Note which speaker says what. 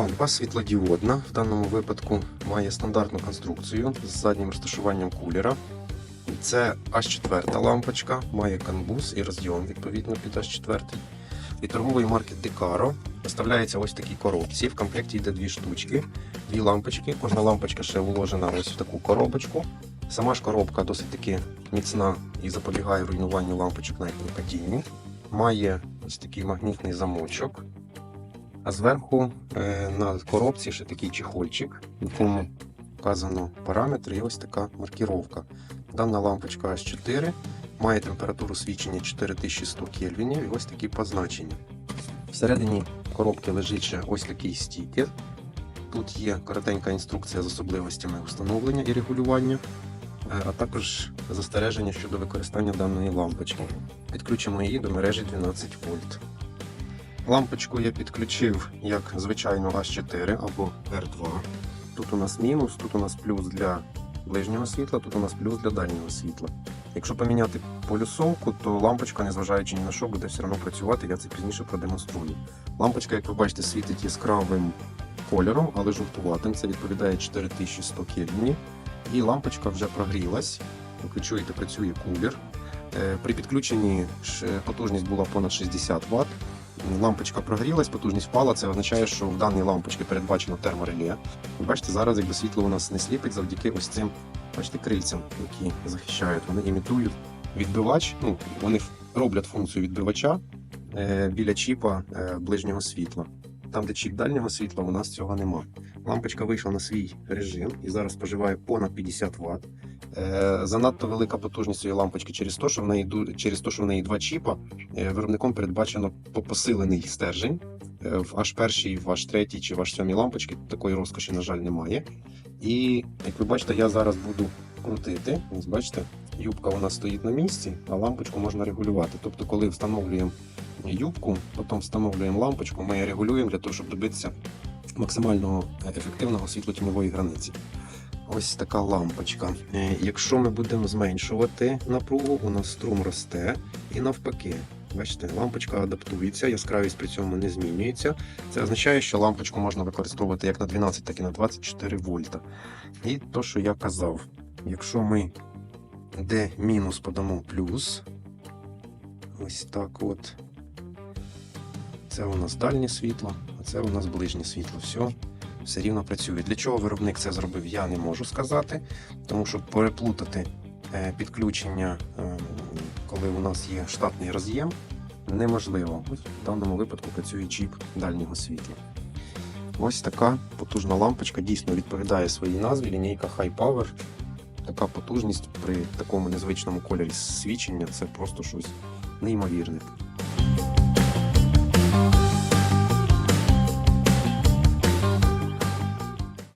Speaker 1: лампа світлодіодна. В даному випадку має стандартну конструкцію з заднім розташуванням кулера. Це H4 лампочка, має канбус і розйом відповідно під H4. Від торгової марки Decaro поставляється ось такі коробці. В комплекті йде дві штучки, дві лампочки. Кожна лампочка ще вложена ось в таку коробочку. Сама ж коробка досить таки міцна і запобігає руйнуванню лампочок навіть при падінні. Має ось такий магнітний замочок. А зверху е, на коробці ще такий чехольчик, в якому вказано параметри і ось така маркіровка. Дана лампочка H4 має температуру свічення 4100 кельвінів і ось такі позначення. Всередині коробки лежить ще ось такий стікер. Тут є коротенька інструкція з особливостями встановлення і регулювання, е, а також застереження щодо використання даної лампочки. Підключимо її до мережі 12 вольт. Лампочку я підключив як звичайну H4 або R2. Тут у нас мінус, тут у нас плюс для ближнього світла, тут у нас плюс для дальнього світла. Якщо поміняти полюсовку, то лампочка, незважаючи ні на що, буде все одно працювати, я це пізніше продемонструю. Лампочка, як ви бачите, світить яскравим кольором, але жовтуватим. Це відповідає 4100 кельвінів. І лампочка вже прогрілась. Ви чуєте, працює кулер. Е, При підключенні потужність була понад 60 Вт. Лампочка прогрілась, потужність впала. Це означає, що в даній лампочці передбачено термореле. Бачите, зараз якби світло у нас не сліпить завдяки ось цим бачите, крильцям, які захищають. Вони імітують відбивач. Ну, вони роблять функцію відбивача е, біля чіпа е, ближнього світла. Там, де чіп дальнього світла, у нас цього нема. Лампочка вийшла на свій режим і зараз споживає понад 50 Вт. Е, занадто велика потужність цієї лампочки через те, що в неї через те, що в неї два чіпа. Е, Виробником передбачено посилений стержень. Е, В H1, в H3 чи в H7 лампочки такої розкоші, на жаль, немає. І як ви бачите, я зараз буду крутити. Ось бачите, юбка вона стоїть на місці, а лампочку можна регулювати. Тобто, коли встановлюємо юбку, потім встановлюємо лампочку, ми її регулюємо для того, щоб добитися максимального е, ефективного світлотіньової границі. Ось така лампочка. Е, Якщо ми будемо зменшувати напругу, у нас струм росте і навпаки. Бачите, лампочка адаптується, яскравість при цьому не змінюється. Це означає, що лампочку можна використовувати як на 12, так і на 24 вольта. І то, що я казав, якщо ми де мінус подамо плюс, ось так от. Це у нас дальнє світло, а це у нас ближнє світло. Все, все рівно працює. Для чого виробник це зробив, я не можу сказати, тому що переплутати е, підключення, е, коли у нас є штатний роз'єм, неможливо. В даному випадку працює чіп дальнього світла. Ось така потужна лампочка дійсно відповідає своїй назві. Лінійка High Power. Така потужність при такому незвичному кольорі свічення це просто щось неймовірне.